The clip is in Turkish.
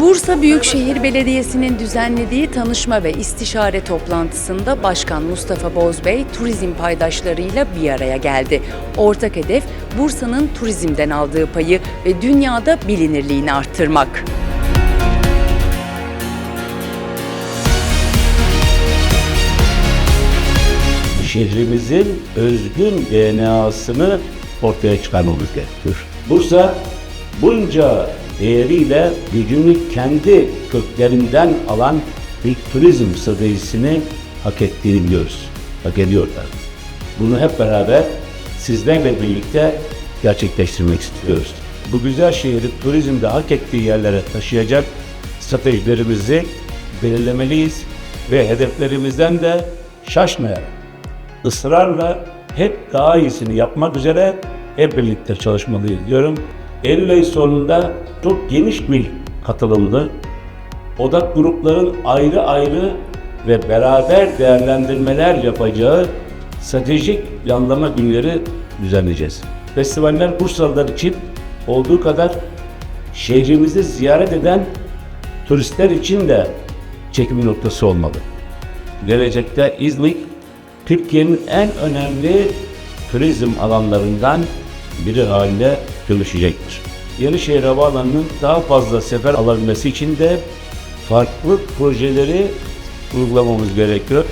Bursa Büyükşehir Belediyesi'nin düzenlediği tanışma ve istişare toplantısında Başkan Mustafa Bozbey turizm paydaşlarıyla bir araya geldi. Ortak hedef Bursa'nın turizmden aldığı payı ve dünyada bilinirliğini arttırmak. şehrimizin özgün DNA'sını ortaya çıkarmamız gerekiyor. Bursa bunca değeriyle gücünü kendi köklerinden alan bir turizm stratejisini hak ettiğini biliyoruz. Hak ediyorlar. Bunu hep beraber sizlerle birlikte gerçekleştirmek istiyoruz. Bu güzel şehri turizmde hak ettiği yerlere taşıyacak stratejilerimizi belirlemeliyiz ve hedeflerimizden de şaşmayarak ısrarla hep daha iyisini yapmak üzere hep birlikte çalışmalıyız diyorum. Eylül ayı sonunda çok geniş bir katılımlı odak grupların ayrı ayrı ve beraber değerlendirmeler yapacağı stratejik planlama günleri düzenleyeceğiz. Festivaller Bursalılar için olduğu kadar şehrimizi ziyaret eden turistler için de çekim noktası olmalı. Gelecekte İzmir, Türkiye'nin en önemli turizm alanlarından biri haline dönüşecektir. Yenişehir Havaalanı'nın daha fazla sefer alabilmesi için de farklı projeleri uygulamamız gerekiyor.